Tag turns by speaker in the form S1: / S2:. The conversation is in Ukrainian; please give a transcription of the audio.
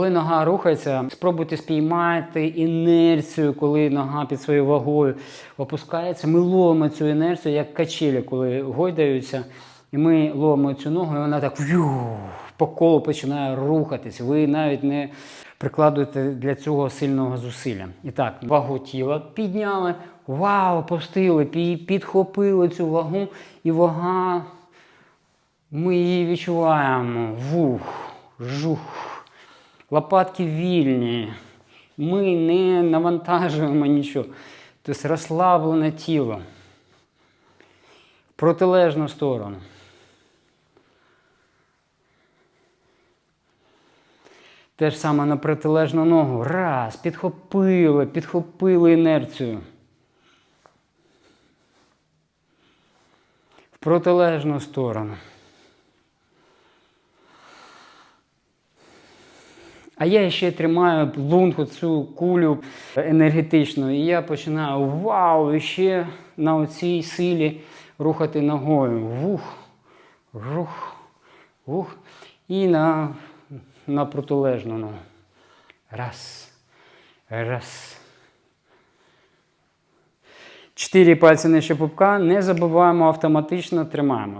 S1: Коли нога рухається, спробуйте спіймати інерцію, коли нога під своєю вагою опускається. Ми ловимо цю інерцію, як качелі, коли гойдаються. І ми ловимо цю ногу, і вона так по колу починає рухатись. Ви навіть не прикладуєте для цього сильного зусилля. І так, вагу тіла підняли, вау, опустили, підхопили цю вагу, і вага ми її відчуваємо. Вух, жух. Лопатки вільні. Ми не навантажуємо нічого. Тобто розслаблене тіло. В протилежну сторону. Те ж саме на протилежну ногу. Раз, підхопили, підхопили інерцію. В протилежну сторону. А я ще тримаю лунку, цю кулю енергетичну, і я починаю вау, і ще на цій силі рухати ногою. Вух, рух, вух. І на, на протилежну ногу. Раз. Раз. Чотири пальці нижче пупка. Не забуваємо автоматично тримаємо.